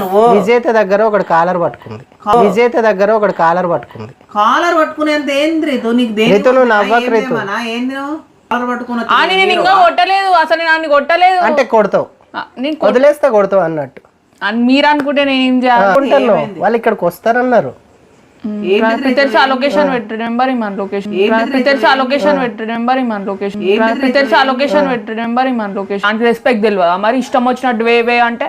నువ్వు. విజేత దగ్గర ఒకటి కాలర్ పట్టుకుంది. విజేత దగ్గర ఒకటి కాలర్ పట్టుకుంది. కాలర్ పట్టుకునేంత ఏంది రీతు? నీకు దేని రీతు నువ్వు నవ్వకు రీతు. ఏమన్నా? ఏంది నువ్వు? కాలర్ పట్టుకుని వచ్చి అని నేను ఇంకా కొట్టలేదు. అసలు నేను అన్ని కొట్టలేదు. అంటే కొడతావు. నేను వదిలేస్తే కొడతావు అన్నట్టు. అని మీరు అనుకుంటే నేను ఏం చేయాలి? వాళ్ళు ఇక్కడికి వస్తారన్నారు. రాత్రి తెలిసి ఆ. లొకేషన్ పెట్టి నెంబర్ ఇమ్మని లొకేషన్ రాత్రి తెలిసి ఆ. లొకేషన్ పెట్టి నెంబర్ ఇమ్మని లొకేషన్ రాత్రి తెలిసి ఆ. లొకేషన్ పెట్టి నెంబర్ ఇమ్మని లొకేషన్ అంటే రెస్పెక్ట్ తెలియదా మరి ఇష్టం వచ్చినట్టు వే వే అంటే?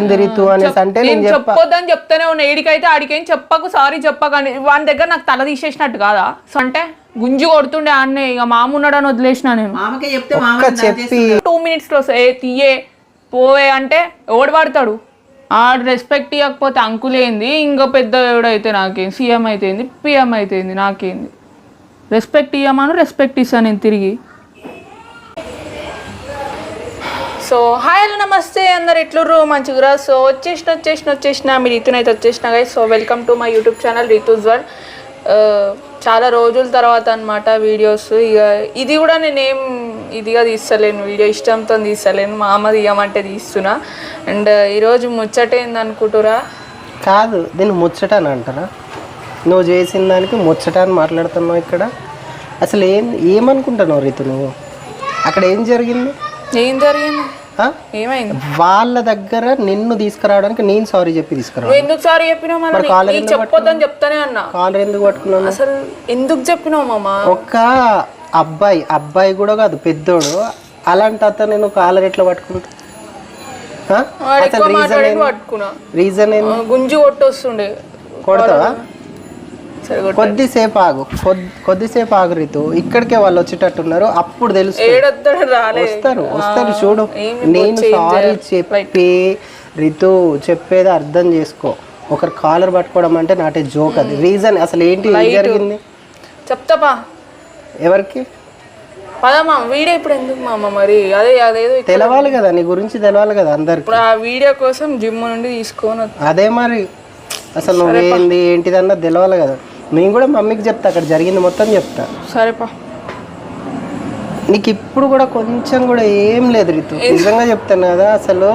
కింది రీతు అనేసి అంటే నేను నేను చెప్పా చెప్పొద్దని చెప్తానే ఉన్నా. ఏడికైతే ఆడికేం చెప్పకు సారీ చెప్పకండి వాని దగ్గర నాకు తల తీసేసినట్టు కాదా? సో అంటే గుంజి కొడుతుండే అన్నే ఇక మామ ఉన్నాడని వదిలేసిన నేను. చెప్పి టూ మినిట్స్లో ఏ తీయే పోవే అంటే ఎవడు పడతాడు ఆడు రెస్పెక్ట్ ఇవ్వకపోతే అంకుల్ ఏంది? ఇంకా పెద్ద ఎవడైతే నాకేం సీఎం అయితేంది పిఎం అయితేంది నాకేంది? రెస్పెక్ట్ ఇవ్వమను రెస్పెక్ట్ ఇస్తాను నేను తిరిగి. సో హాయ్ హలో నమస్తే అందరు ఎట్లుర్రు? మంచిగా సో వచ్చేసిన వచ్చేసిన వచ్చేసిన. మీ రీతునైతే వచ్చేసిన guy so welcome to my YouTube channel Ritu's world చాలా రోజుల తర్వాత అన్నమాట వీడియోస్ ఇక ఇది కూడా నేనేం ఇదిగా తీస్తలేను. వీడియో ఇష్టంతో తీస్తలేను. మా అమ్మ తీయమంటే తీస్తున్నా. అండ్ uh, ఈరోజు ముచ్చట ఏందనుకుంటురా? కాదు దీన్ని ముచ్చట అని అంటారా? నువ్వు చేసిన దానికి ముచ్చట అని మాట్లాడుతున్నావు ఇక్కడ. అసలు ఏం ఏమనుకుంటున్నావు రీతు నువ్వు? అక్కడ ఏం జరిగింది? ఏం జరిగింది? ఏమైంది? వాళ్ళ దగ్గర నిన్ను తీసుకురావడానికి నేను సారీ చెప్పి తీసుకురా నువ్వు ఎందుకు సారీ చెప్పినావు చెప్పొద్దని చెప్తానే అన్నా. కాలర్ ఎందుకు పట్టుకున్నాను అసలు ఎందుకు చెప్పినావు మామ? ఒక్క అబ్బాయి అబ్బాయి కూడా కాదు పెద్దోడు. అలాంటి అతను నేను కాలర్ ఎట్లా పట్టుకుంటా? రీజన్ రీజన్ గుంజి కొట్టొస్తుండే. కొడతావా. కొద్దిసేపు ఆగు కొద్ది- కొద్దిసేపు ఆగు రీతు ఇక్కడికే వాళ్ళు వచ్చేటట్టున్నారు అప్పుడు తెలుసు వస్తారు వస్తారు చూడు. నేను సారీ? చెప్పి రితు చెప్పేది అర్థం చేసుకో. ఒకరు కాలర్ పట్టుకోవడం అంటే నాటే జోక్ అది. రీజన్ అసలు ఏంటి? జరిగింది? చెప్తాపా? ఎవరికి? పదమ్మా వీడియో ఇప్పుడు ఎందుకు మామ మరి? అదే అదేదో తెలవాలి కదా. నీ గురించి తెలవాలి కదా అందరికి. ఇప్పుడు ఆ వీడియో కోసం జిమ్ నుండి తీసుకొని అదే మరి. అసలు నువ్వేంది? ఏంటిదన్నది తెలవాలి కదా. నేను కూడా మమ్మీకి చెప్తా అక్కడ జరిగింది మొత్తం చెప్తా. సరేపా. నీకు ఇప్పుడు కూడా కొంచెం కూడా ఏం లేదు రితు. నిజంగా చెప్తాను కదా అసలు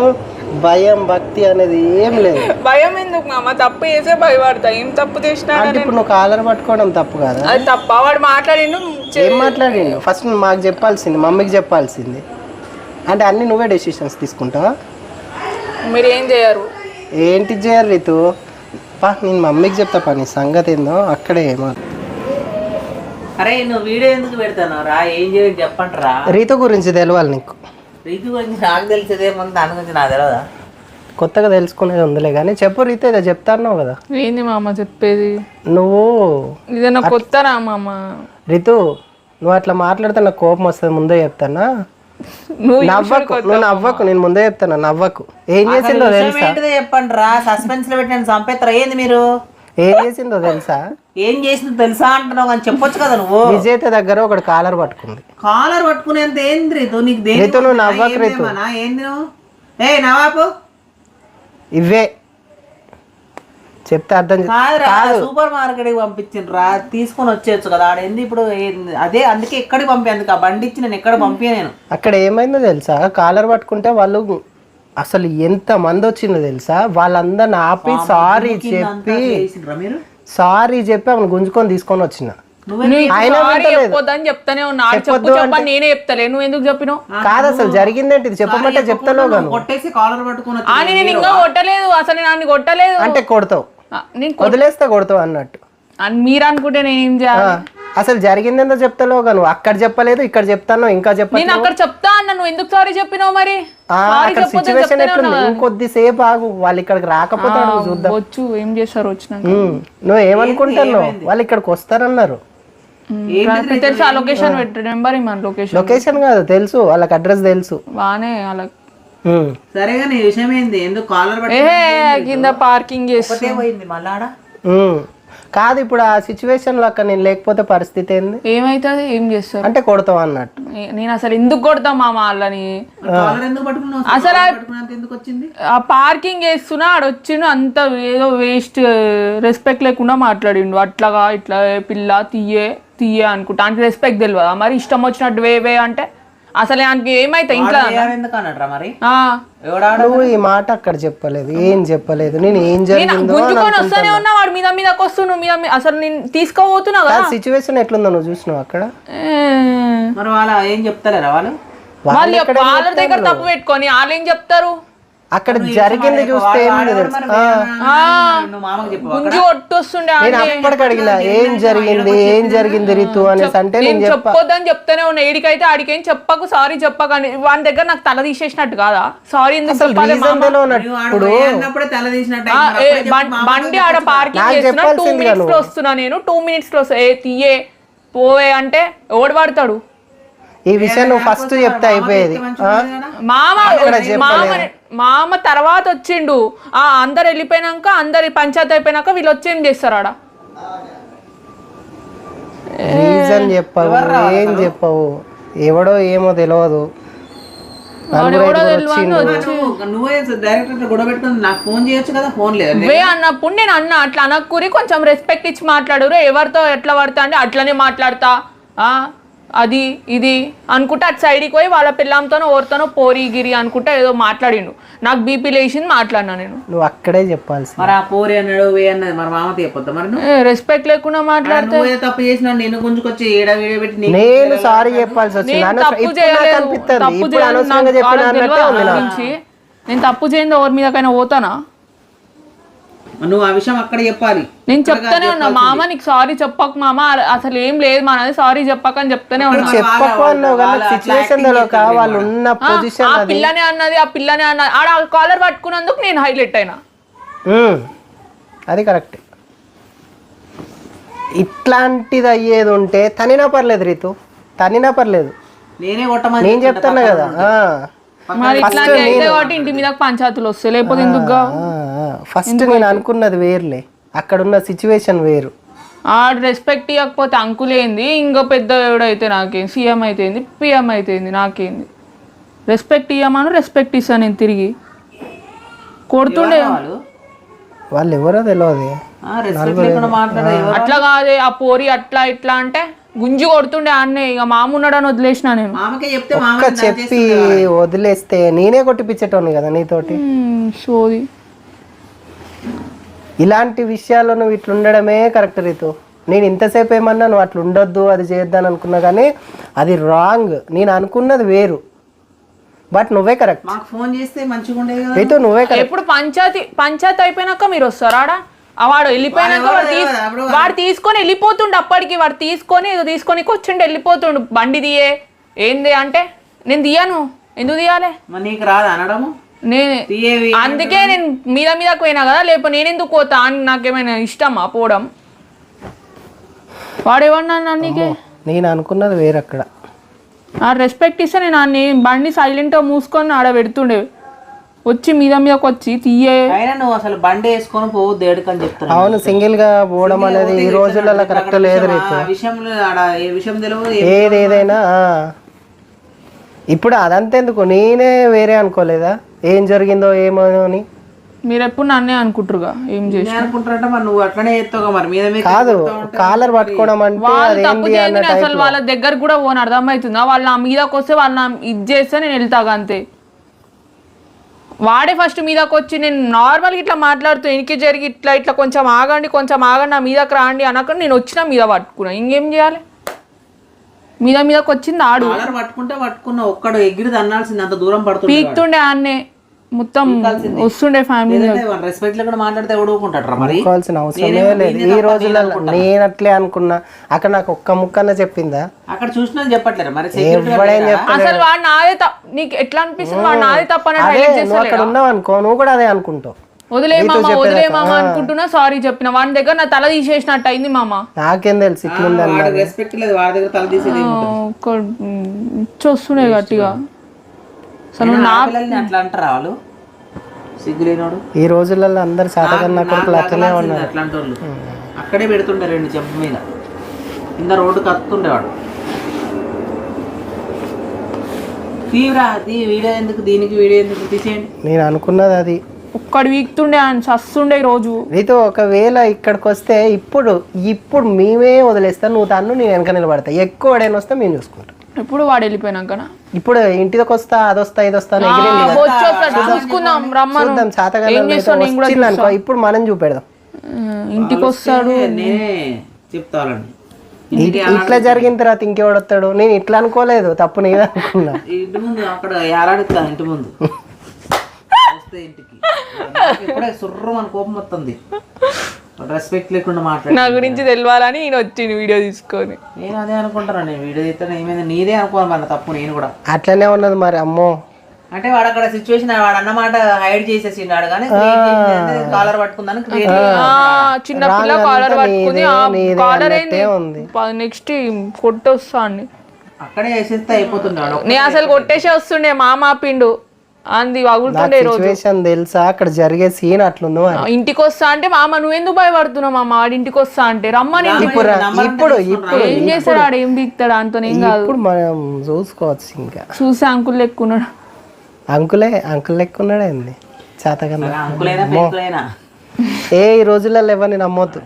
భయం భక్తి అనేది ఏం లేదు. భయం ఎందుకు మామ? తప్పు చేసే భయపడతా. ఏం తప్పు చేసినా అంటే ఇప్పుడు నువ్వు కాలర్ పట్టుకోవడం తప్పు కదా? అది తప్ప. వాడు మాట్లాడిండు ఏం మాట్లాడిండు? ఫస్ట్ మాకు చెప్పాల్సింది మమ్మీకి చెప్పాల్సింది. అంటే అన్ని నువ్వే డెసిషన్స్ తీసుకుంటావా? మీరు ఏం చేయరు? ఏంటి చేయరు రితు? పా నేను మమ్మీకి చెప్తా పని సంగతి ఏందో అక్కడే ఏమో. అరే నువ్వు వీడియో ఎందుకు పెడతాను రా ఏం చేయాలి చెప్పండి రా రీతు గురించి తెలవాలి నీకు. రీతు గురించి నాకు తెలిసేదేముంది దాని గురించి నాకు తెలియదా కొత్తగా తెలుసుకునేది ఉందిలే కానీ చెప్పు రీతు ఏదో చెప్తాన్నావు కదా. ఏంది మామ చెప్పేది? నువ్వు ఇదన్నా కొత్తరా మామ? రితు నువ్వు అట్లా మాట్లాడితే నాకు కోపం వస్తుంది ముందే చెప్తానా? నువ్వు నవ్వకు నువ్వు నవ్వకు నేను ముందే చెప్తాను నవ్వకు. ఏం చేసిందో తెలుసా? ఏంటిదో చెప్పండి రా సస్పెన్స్లో పెట్టిన చంపేత్తరా ఏంది మీరు? ఏం చేసిందో తెలుసా? ఏం చేసిందో తెలుసా అంటున్నావు కానీ చెప్పొచ్చు కదా నువ్వు? విజేత దగ్గర ఒకటి కాలర్ పట్టుకుంది. కాలర్ పట్టుకునేంత ఏంది రీతు? నీకు రీతు నువ్వు నవ్వకు రీతు. ఏమన్నా? ఏంది నువ్వు? ఏ నవాపు ఇవే చెప్తే అర్థం కాదురా సూపర్ మార్కెట్కి పంపించిండ్రు రా తీసుకొని వచ్చేయచ్చు కదా. ఆడ ఏంది ఇప్పుడు? అదే అందుకే ఎక్కడికి పంపేందుకు ఆ బండి ఇచ్చి నేను ఎక్కడ పంపే నేను. అక్కడ ఏమైందో తెలుసా? కాలర్ పట్టుకుంటే వాళ్ళు అసలు ఎంత మంది వచ్చిందో తెలుసా? వాళ్ళందరిని ఆపి సారీ చెప్పి సారీ చెప్పి ఆమెను గుంజుకొని తీసుకొని వచ్చిన. చెప్తానే ఉన్నా నేనే చెప్తలే. నువ్వు ఎందుకు చెప్పినావు? కాదు అసలు జరిగిందేంటి ఇది చెప్పమంటే చెప్తాను గాను. కొట్టేసి కాలర్ పట్టుకుని వచ్చి అని నేను ఇంకా కొట్టలేదు. అసలు కొట్టలేదు. అంటే కొడతావు. నేను వదిలేస్తే కొడతావు అన్నట్టు. అని మీరు అనుకుంటే నేను చేయాలి? అసలు జరిగిందేందో చెప్తాలో గాను అక్కడ చెప్పలేదు ఇక్కడ చెప్తాను ఇంకా చెప్ప నేను అక్కడ చెప్తా అన్న నువ్వు ఎందుకు సారీ చెప్పినావు మరి? అక్కడ సిచ్యువేషన్ ఎట్లుంది? ఉన్నా. ఇంకొద్దిసేపు ఆగు వాళ్ళు ఇక్కడికి రాకపోతే చూద్దాం. వచ్చు ఏం చేస్తారు వచ్చినాక? నువ్వు ఏమనుకుంటున్నావు? వాళ్ళు ఇక్కడికి వస్తారన్నారు. తెలిసి ఆ లొకేషన్ పెట్టి నెంబర్ లొకేషన్ లొకేషన్ కాదు తెలుసు వాళ్ళకి అడ్రస్ తెలుసు. బానే అలా ఉమ్. సరేగా నీ విషయం ఏంది? ఎందుకు కాలర్ కింద పార్కింగ్ చేస్తా పోయింది. కాదు ఇప్పుడు ఆ సిచ్యువేషన్లో అక్కడ నేను లేకపోతే పరిస్థితి ఏంది? ఏమైతుంది? ఏం చేస్తారు? అంటే కొడతావు అన్నట్టు. నేను అసలు ఎందుకు కొడతా మా వాళ్ళని? కాలర్ ఎందుకు పట్టుకున్నావు? అసలు ఎందుకు వచ్చింది? ఆ పార్కింగ్ వేస్తున్నా ఆడ వచ్చిండు అంత ఏదో వేస్ట్ రెస్పెక్ట్ లేకుండా మాట్లాడిండు. అట్లాగా ఇట్లా పిల్ల తీయే తీయే అనుకుంటా. అంటే రెస్పెక్ట్ తెలియదా మరి ఇష్టం వచ్చినట్టు వే వే అంటే? అసలు ఆయనకి ఏమైతే ఇంట్లో ఎందుకు అన్నట్రా మరి? ఆ, ఎవడాడు నువ్వు ఈ మాట అక్కడ చెప్పలేదు ఏం చెప్పలేదు నేను ఏం జరిగిందో గుంజుకొని వస్తూనే ఉన్నా వాడు మీద మీదకి వస్తున్నావు మీద మీ- అసలు నేను తీసుకోబోతున్నా కదా సిచ్యువేషన్ ఎట్లుందో నువ్వు చూసినావు అక్కడ? ఏ, మరి వాళ్ళ ఏం చెప్తలేరా వాళ్ళు? వాళ్ళు వాళ్ళ దగ్గర తప్పు పెట్టుకొని వాళ్ళు ఏం చెప్తారు? అక్కడ జరిగింది చూస్తే గుంజి కొట్టొస్తుండే నేను అప్పటికి అడిగిన ఏం జరిగింది? ఏం జరిగింది రితు? అనేసి అంటే నేను చెప్పొద్దని చెప్తానే ఉన్నా. ఏడికైతే ఆడికేం చెప్పకు సారీ చెప్పకని వాని దగ్గర నాకు తల తీసేసినట్టు కాదా? సారీ బండి ఆడ పార్కింగ్ చేస్తున్నా టూ మినిట్స్లో వస్తున్నా నేను. టూ మినిట్స్లో వస్తా. ఏ తీయే పోవే అంటే ఎవడు పడతాడు ఈ విషయం నువ్వు ఫస్ట్ చెప్తే అయిపోయేది. ఆ? మామ మామ మామ తర్వాత వచ్చిండు. ఆ అందరు వెళ్ళిపోయినాక అందరి పంచాయతీ అయిపోయినాక వీళ్ళు వచ్చి ఏం చేస్తారు ఆడ? రీజన్ చెప్పవు ఏం చెప్పవు. ఎవడో ఏమో తెలియదు వాడు ఎవడో తెలియదు వచ్చి నువ్వు నువ్వే డైరెక్ట్ అట్లా గొడవ పెట్టుకుని నాకు ఫోన్ చేయొచ్చు కదా ఫోన్ లేదు. వే అన్నప్పుడు నేను అన్న అట్లా అనక్కూరి కొంచెం రెస్పెక్ట్ ఇచ్చి మాట్లాడురు. ఎవరితో ఎట్లా పడతా అంటే అట్లనే మాట్లాడతా. ఆ? అది ఇది అనుకుంటే అటు సైడ్కి పోయి వాళ్ళ పిల్లంతోనో ఎవరితోనో పోరి గిరి అనుకుంటే ఏదో మాట్లాడిండు. నాకు బీపీ లేచింది మాట్లాడినా నేను. నువ్వు అక్కడే చెప్పాల్సి మరి ఆ పోరి అన్నాడు వే అన్నది. మరి మామతో చెప్పొద్దా మరి నువ్వు? రెస్పెక్ట్ లేకుండా మాట్లాడితే నువ్వే తప్పు చేసినా నేను గుంజుకొచ్చి ఏడ వీడియో పెట్టి నీకు నేను సారీ చెప్పాల్సి వచ్చింది. నేను అనవసరం- తప్పు ఇప్పుడు నాకు చేయలేదు. అనిపిస్తుంది తప్పు ఇప్పుడు చేయలేదు. అనవసరంగా నాకు చెప్పిన వాళ్ళకి అన్నట్టే తెలియదు ఉంది నా నాకు. గురించి నేను తప్పు చేయండి ఎవరి మీదకైనా పోతానా? నువ్వు ఆ విషయం అక్కడ చెప్పాలి. నేను చెప్తానే ఉన్నా మామ నీకు సారీ చెప్పకు మామ. అసలు ఏం లేదు మనది సారీ చెప్పక అని చెప్తానే ఉన్నా. వాళ్ళు ఉన్న పొజిషన్ ఆ పిల్లనే అన్నది ఆ పిల్లనే అన్నది ఆడ కాలర్ పట్టుకున్నందుకు నేను హైలైట్ అయినా. అది కరెక్ట్ ఇట్లాంటిది అయ్యేది ఉంటే తనినా పర్లేదు రీతు తనినా పర్లేదు. నేనే కొట్టమని నేను చెప్తున్నా కదా ఆ. మరి ఇట్లాంటి అయితే కాబట్టి ఇంటి మీద పంచాయతీలు వస్తాయి లేకపోతే ఎందుకు. ఫస్ట్ నేను అనుకున్నది వేరులే. అక్కడున్న సిచ్యువేషన్ వేరు. ఆడు రెస్పెక్ట్ ఇవ్వకపోతే అంకులేంది ఇంకో పెద్ద ఎవడైతే నాకేం సీఎం అయితేంది పిఎం అయితేంది నాకేంది? రెస్పెక్ట్ ఇవ్వమను రెస్పెక్ట్ ఇస్తాను నేను తిరిగి. కొడుతుండే. వాళ్ళు? ఎవరో? తెలియదు అట్లా కాదే ఆ పోరి అట్లా ఇట్లా అంటే గుంజి కొడుతుండే అన్నే. ఇక మామ ఉన్నాడని వదిలేసిన నేను. మామకే చెప్తే మామ ఒక్క చెప్పి వదిలేస్తే నేనే కొట్టిపించేటోని కదా నీతోటి. సోది. ఇలాంటి విషయాల్లో నువ్వు ఇట్లా ఉండడమే కరెక్ట్ రీతు. నేను ఇంతసేపు ఏమన్నా నువ్వు అట్లా ఉండొద్దు అది చేయొద్దని అనుకున్నా కానీ అది రాంగ్. నేను అనుకున్నది వేరు. బట్ నువ్వే కరెక్ట్. మాకు ఫోన్ చేస్తే మంచిగా ఉండేది రీతు నువ్వే కరెక్ట్. ఎప్పుడు పంచాయతీ పంచాయతీ అయిపోయినాక మీరు వస్తారా ఆడ? ఆ వాడు వెళ్ళిపోయినాక వాడు తీస్- వాడు తీసుకొని వెళ్ళిపోతుండు అప్పటికి వాడు తీసుకొని ఏదో తీసుకొని వచ్చిండు వెళ్ళిపోతుండు. బండి తీయే. ఏంది అంటే నేను తీయను. ఎందుకు తీయాలి? మరి నీకు రాదు అనడము? నేను అందుకే నేను మీద మీదకి పోయినా కదా లేకపోతే నేను ఎందుకు పోతా అని నాకేమైనా ఇష్టమా పోవడం? వాడేమన్నా నన్నీకే నేను అనుకున్నది వేరు అక్కడ. ఆ రెస్పెక్ట్ ఇస్తే నేను ఆ నే- బండి సైలెంట్గా మూసుకొని ఆడ పెడుతుండే. వచ్చి మీద మీదకి వచ్చి తీయే. అయినా నువ్వు అసలు బండి వేసుకొని పోవద్దు ఏడుకని చెప్తున్నా అవును సింగిల్గా పోవడం అనేది ఈ రోజులలో కరెక్ట్ లేదు ఆ విషయంలో ఆడ ఏ విషయం తెలియదు. ఇప్పుడు అదంతెందుకు నేనే వేరే అనుకోలేదా? ఏం జరిగిందో ఏమో అని. మీరు ఎప్పుడు నన్నే అనుకుంటారుగా? ఏం చేసి నేను అనుకుంటారంటే మరి నువ్వు అట్లనే చేస్తావు మరి. మీద మీద కాదు కాలర్ పట్టుకోవడం అంటే వాళ్ళు తప్పు చేయండి అన్న అసలు వాళ్ళ దగ్గర కూడా పోను అర్థమవుతుందా వాళ్ళు నా మీదకి వస్తే వాళ్ళు నా ఇది చేస్తే నేను వెళ్తాగా అంతే. వాడే ఫస్ట్ మీదకి వచ్చి నేను నార్మల్గా ఇట్లా మాట్లాడుతూ వెనక్కి జరిగి ఇట్లా ఇట్లా కొంచెం ఆగండి కొంచెం ఆగండి నా మీదకి రాండి అనక నేను వచ్చిన మీద పట్టుకున్నా. ఇంకేం చేయాలి? మీద మీదకి వచ్చింది ఆడు. కాలర్ పట్టుకుంటే పట్టుకున్న ఒక్కడు ఎగిరి అన్నాల్సింది అంత దూరం పడుతుంది పీక్తుండే ఆన్నే మొత్తం వస్తుండే ఫ్యామిలీ రెస్పెక్ట్ లేకుండా మాట్లాడితే ఎవడుకుంటాడు మరి. అనుకోవాల్సిన అవసరమే లేదు. ఈ రోజులలో నేను అట్లే అనుకున్నా. అక్కడ నాకు ఒక్క ముక్కన్న చెప్పిందా? అక్కడ చూసినా చెప్పట్లేరు మరి? ఎవడేం అసలు వాడు నాదే తప్ప నీకు ఎట్లా అనిపిస్తుంది? వాడు నాదే తప్ప నువ్వు అక్కడ? ఉన్నావు అనుకో నువ్వు కూడా అదే అనుకుంటావు. వదిలే మామ వదిలే మామ అనుకుంటున్నా సారీ చెప్పిన. వాడి దగ్గర నా తల తీసేసినట్టు అయింది మామ. నాకేం తెలుసు ఇట్లుందని రెస్పెక్ట్ లేదు. వాడి దగ్గర తల తీసేది ఒక్క ఇచ్చొస్తున్నాయి గట్టిగా. అసలు అయినా ఆడపిల్లల్ని అట్లా అంటారా వాళ్ళు? సిగ్గులేనోడు? ఈ రోజులలో అందరు సాటకన్నా కొడుకులు అట్లనే ఉన్నారు. అట్లాంటి వాళ్ళు అక్కడే పెడుతుండే రెండు చెంప మీద. కింద రోడ్డు కత్తుండేవాడు తీవ్రా వీడియో ఎందుకు దీనికి వీడియో ఎందుకు తీసేయండి? నేను అనుకున్నది అది. ఒక్కడు వీక్తుండే ఆయన చస్తుండే ఈ రోజు నీతో ఒకవేళ ఇక్కడికి వస్తే ఇప్పుడు ఇప్పుడు మేమే వదిలేస్తాను నువ్వు తన్ను నేను వెనక నిలబడతా. ఎక్కువ వస్తే మేము చూసుకుంటాం. ఎప్పుడు వాడు వెళ్ళిపోయినాకనా ఇప్పుడు ఇంటికి వస్తా అది వస్తా ఇది వస్తా అని ఎగిరింది కదా. వచ్చి వస్తాడు చూసుకుందాం రమ్మను. చూద్దాం చేతగా ఏం చేస్తావు నేను కూడా వచ్చింది అనుకో ఇప్పుడు మనం చూపెడదాం. ఉమ్, ఇంటికి వస్తాడు నేనే ఇ- ఇట్లా జరిగిన తర్వాత ఇంకెవడు వస్తాడు నేను ఇట్లా అనుకోలేదు. తప్పు నేను అనుకున్నా. ఇంటి ముందు అక్కడ ఏలాడుతా ఇంటి ముందు. వస్తే ఇంటికి. నాకు ఇప్పుడే సుర్రం అని కోపం వస్తుంది. రెస్పెక్ట్ లేకుండా మాట్లాడి నా గురించి తెలియాలని నేను వచ్చింది వీడియో తీసుకొని. నేను అదే అనుకుంటాను నేను వీడియో తీస్తే ఏమైంది? నీదే అనుకోను మన తప్పు నేను కూడా. అట్లనే ఉన్నది మరి అమ్మో. అంటే వాడు అక్కడ సిచ్యువేషన్ వాడు అన్నమాట హైడ్ చేసేసిండాడు కానీ కాలర్ పట్టుకుందని చిన్న పిల్ల కాలర్ పట్టుకుని కాలర్ ఏంది? నెక్స్ట్ కొట్టొస్తా అండి అక్కడే వేసేస్తే అయిపోతున్నాడు నేను అసలు కొట్టేసే వస్తుండే మామ పిండు అంది వగులుతుండే రోజు. సిచ్యువేషన్ తెలుసా? అక్కడ జరిగే సీన్ అట్లుంది ఇంటికి వస్తా అంటే మామ నువ్వెందుకు భయపడుతున్నావు మామ? ఆడి ఇంటికి వస్తా అంటే రమ్మని. ఇప్పుడు ఇప్పుడు ఇప్పుడు ఏం చేస్తాడు ఆడు? ఏం బిగుతాడు అంతో ఏం కాదు. ఇప్పుడు మనం చూసుకోవచ్చు ఇంకా. చూసి అంకుల్ లెక్కున్నాడు. అంకులే అంకుల్ లెక్క ఉన్నాడు ఏంది చేతకన్నా ఏ ఈ రోజులలో ఎవరిని నమ్మొద్దు.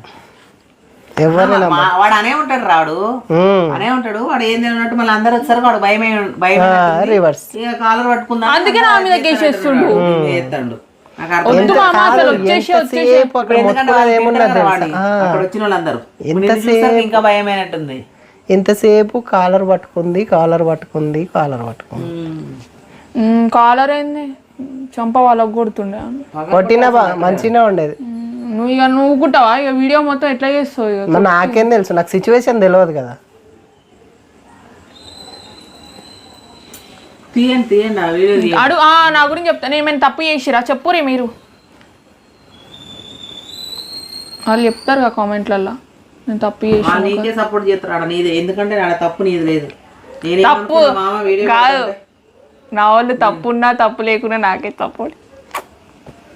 ఎవరిని నమ్మ మా- వాడు అనే ఉంటాడు రాడు. ఉమ్. అనే ఉంటాడు. వాడు అన్నట్టు మళ్ళీ అందరు వచ్చారు వాడు భయమే భయం రివర్స్ కాలర్ పట్టుకుందా అందుకే నా మీద కేసేస్తుండు. ఇంకా భయమైనట్టుంది ఎంతసేపు కాలర్ పట్టుకుంది కాలర్ పట్టుకుంది కాలర్ పట్టుకుంది. కాలర్ ఏంది? చంప వాళ్ళకు కొడుతుండే. కొట్టినా బా మంచిగా ఉండేది. నువ్వు ఇక నువ్వు కుట్టావా ఇక వీడియో మొత్తం ఎట్లా చేస్తావు ఇక? మరి నాకేం తెలుసు? నాకు సిచ్యువేషన్ తెలియదు కదా. తీయండి తీయండి ఆ వీడియో తీయండి. అడు ఆ, నా గురించి చెప్తా. నేను ఏమైనా తప్పు చేసిరా? చెప్పురే మీరు. వాళ్ళు చెప్తారు కదా కామెంట్లల్లో. నేను తప్పు చేసి నీకే సపోర్ట్ చేస్తాడు నీదే. ఎందుకంటే ఆడ తప్పు నీది లేదు. నేనే తప్పు. మామ వీడియో కాదు. నా వాళ్ళు తప్పున్నా తప్పు లేకున్నా నాకే తప్పు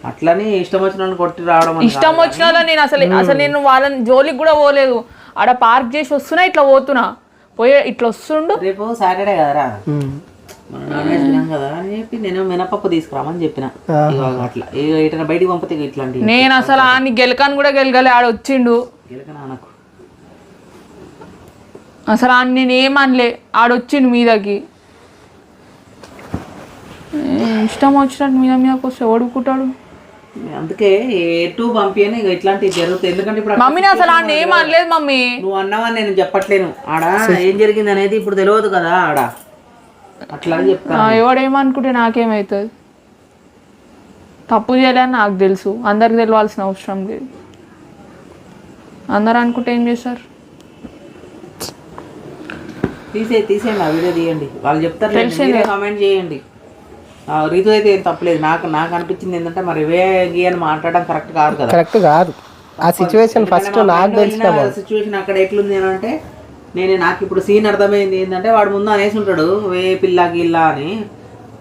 అట్లని ఇష్టం వచ్చిన కొట్టి రావడం ఇష్టం వచ్చిన నేను అసలు అసలు నేను వాళ్ళని జోలికి కూడా పోలేదు. ఆడ పార్క్ చేసి వస్తున్నా ఇట్లా పోతున్నా. పోయే ఇట్లా వస్తుండు. రేపు సాటర్డే కదరా? ఉమ్. మనం నాన్ వెజ్ తినాం కదా అని చెప్పి నేను మినపప్పు తీసుకురామని చెప్పిన. ఇవాళ అట్లా. ఇక ఎటైనా బయటికి పంపితే ఇక ఇట్లాంటివి నేను అసలు ఆని గెలకాను కూడా గెలగలే ఆడ వచ్చిండు. అసలు ఆయన నేను ఏమనలే ఆడొచ్చిండు మీదకి. ఇష్టం వచ్చినట్టు మీద మీదకి వస్తే ఓడుకుంటాడు అందుకే ఎటు పంపియని ఇట్లాంటివి జరుగుతాయి. ఎందుకంటే ఇప్పుడు మమ్మీని అసలు ఏం అనలేదు మమ్మీ. నువ్వు అన్నావని నేను చెప్పట్లేను. ఆడ ఏం జరిగింది అనేది ఇప్పుడు తెలియదు కదా ఆడ. అట్లా ఆ, ఎవడేమనుకుంటే నాకేమవుతుంది తప్పు చేయాలని నాకు తెలుసు. అందరికి తెలియాల్సిన అవసరం లేదు. అందరు అనుకుంటే ఏం చేస్తారు? తీసే తీసేయండి ఆ వీడియో తీయండి. వాళ్ళు చెప్తారు కామెంట్ చేయండి. రీతు అయితే ఏం తప్పలేదు. నాకు నాకు అనిపించింది ఏంటంటే మరి ఇవే అని మాట్లాడడం కరెక్ట్ కాదు కదా. కరెక్ట్ కాదు. ఆ సిచ్యువేషన్ ఫస్ట్ నాకు తెలిసిన సిచ్యువేషన్ అక్కడ ఎట్లుంది అని అంటే నేను నాకు ఇప్పుడు సీన్ అర్థమైంది ఏంటంటే వాడు ముందు అనేసి ఉంటాడు వే పిల్ల గిల్ల అని.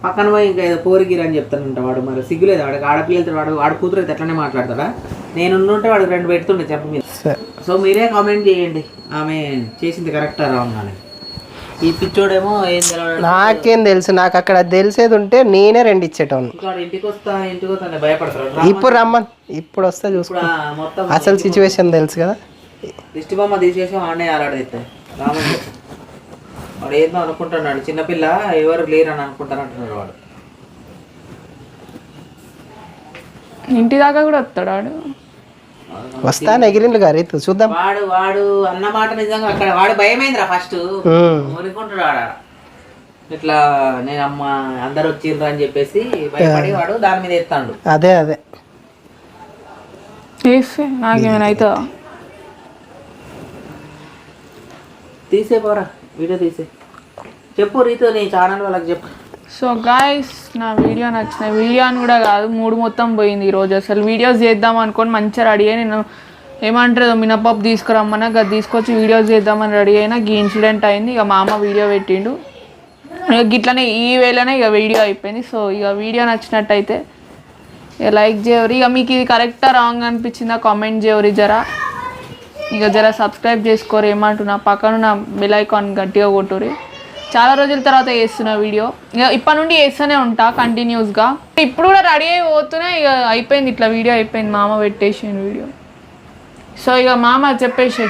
పక్కన పోయి ఇంకా ఏదో కోరిగిరి అని చెప్తానంట వాడు. మరి సిగ్గులేదు. వాడికి ఆడపిల్లలతో వాడు వాడు కూతురు అయితే ఎట్లనే మాట్లాడతాడా? నేను ఉంటే వాడు రెండు పెడుతుండే చెప్ప మీద. సరే. సో మీరే కామెంట్ చేయండి. ఆమె చేసింది కరెక్టా రాంగ్ అని. ఈ పిచ్చోడేమో ఏం నాకేం తెలుసు నాకు అక్కడ తెలిసేది ఉంటే నేనే రెండు ఇచ్చేటోని వాడు ఇంటికి వస్తా ఇంటికి వస్తా భయపడతాడు ఇప్పుడు రమ్మన్ ఇప్పుడు వస్తే చూసుకో. మొత్తం అసలు సిచ్యువేషన్ తెలుసు కదా? దిష్టి బొమ్మ తీసేసి ఆడనే ఆలాడైతే రాముడు వాడు ఏందో అనుకుంటున్నాడు చిన్నపిల్ల ఎవరు లేరని అనుకుంటానంటున్నాడు వాడు. ఇంటి దాకా కూడా వస్తాడు ఆడు వస్తా ఎగిరిండు గారు చూద్దాం. వాడు వాడు అన్న మాట నిజంగా అక్కడ వాడు భయమైందిరా ఫస్ట్. ఊరుకుంటాడు వాడు. ఇట్లా నేను అమ్మ అందరు వచ్చిండ్రు అని చెప్పేసి భయపడి వాడు దాని మీద ఎత్తాడు. అదే అదే. నాకేమైనా అవుతుందా తీసే పోరా వీడియో తీసే. చెప్పు రీతు నీ ఛానల్ వాళ్ళకి చెప్పు. సో గాయస్ నా వీడియో నచ్చిన వీడియో అని కూడా కాదు మూడు మొత్తం పోయింది ఈరోజు. అసలు వీడియోస్ చేద్దాం అనుకొని మంచిగా రెడీ అయ్యి నేను ఏమంటారు మినపప్పు తీసుకురమ్మన్నా అది తీసుకొచ్చి వీడియోస్ చేద్దామని రెడీ అయినా ఈ ఇన్సిడెంట్ అయింది. ఇక మా అమ్మ వీడియో పెట్టిండు. ఇక గిట్లనే ఈ వేళనే ఇక వీడియో అయిపోయింది. సో ఇక వీడియో నచ్చినట్టయితే ఇక లైక్ చేయవరి. ఇక మీకు ఇది కరెక్టా రాంగ్ అనిపించిందా కామెంట్ చేయవరి జరా. ఇక జర సబ్స్క్రైబ్ చేసుకోరు ఏమంటున్నా. పక్కన నా బెల్ ఐకాన్ గట్టిగా కొట్టురి చాలా రోజుల తర్వాత చేస్తున్నా వీడియో. ఇక ఇప్పటి నుండి చేస్తూనే ఉంటా కంటిన్యూస్గా ఇప్పుడు కూడా రెడీ అయి పోతూనే ఇక అయిపోయింది ఇట్లా వీడియో అయిపోయింది. మామ పెట్టేసింది వీడియో సో ఇక మామ చెప్పేసి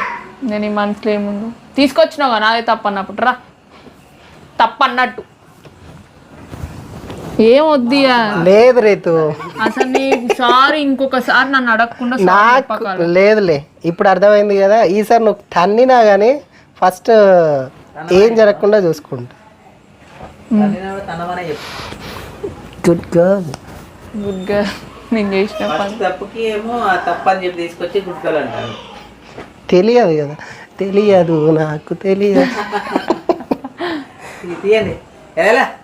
నేను ఈ మనసులో ఏముందో? తీసుకొచ్చినావు నాదే తప్ప అన్నప్పుడు రా. తప్పు అన్నట్టు ఏం వద్దియా లేదు రీతు. అసలు సారీ ఇంకొకసారి నన్ను అడగకుండా నాకు. లేదులే. ఇప్పుడు అర్థమైంది కదా ఈసారి నువ్వు తన్నినా కానీ ఫస్ట్ ఏం జరగకుండా చూసుకుంటా. గుడ్ గర్ల్ గుడ్ నేను చేసిన తప్పుకి ఏమో ఆ తప్పు అని చెప్పి తీసుకొచ్చి అంటారు. తెలియదు కదా. తెలియదు నాకు తెలియదు.